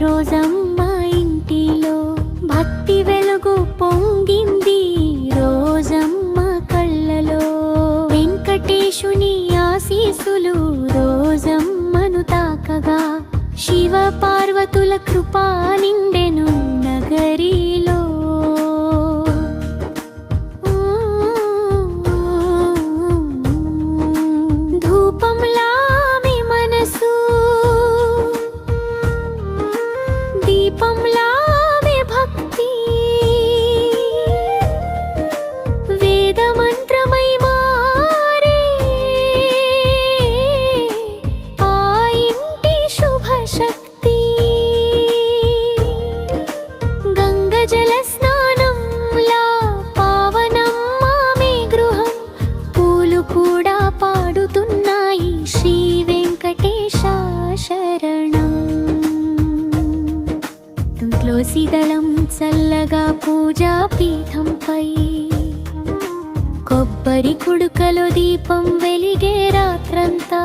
రోజమ్మ ఇంటిలో భక్తి వెలుగు పొంగింది రోజమ్మ కళ్ళలో. వెంకటేశుని ఆశీసులు రోజమ్మను తాకగా. శివ పార్వతుల కృపా నిండెను నగరీ దీపంలా మీ భక్తి. వేద మంత్రమై మారే. ఆ ఇంటి శుభ శక్తి గంగ జల స్నానంలా పావనం మామే గృహం. పూలు కూడా పాడుతున్నాయి శ్రీ వెంకటేశ శరణం తులసిదళం చల్లగా పూజా పీఠంపై కొబ్బరి కుడుకలో దీపం వెలిగే రాత్రంతా.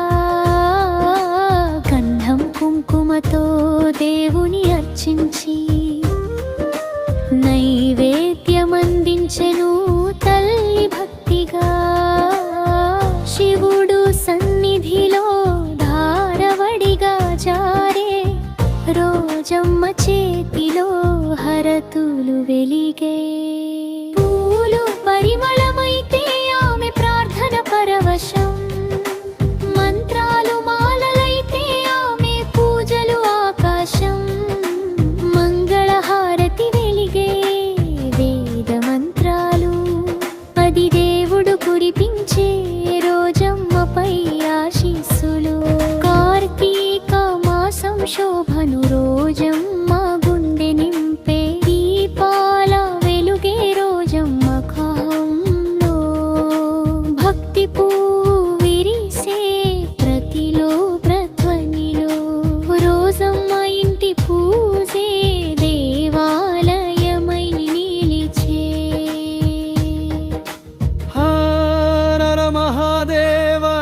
గంధం కుంకుమతో దేవుని అర్చించి. నైవేద్యమందించెను తల్లి భక్తిగా. శివుడు సన్నిధిలో ధారవడిగా జారే రోజమ్మ చేత హరతులు వెలిగే పూలు పరిమళ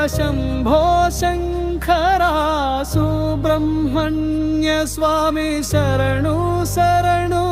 शम्भो शङ्खरा सुब्रह्मण्य स्वामी शरणु शरणु।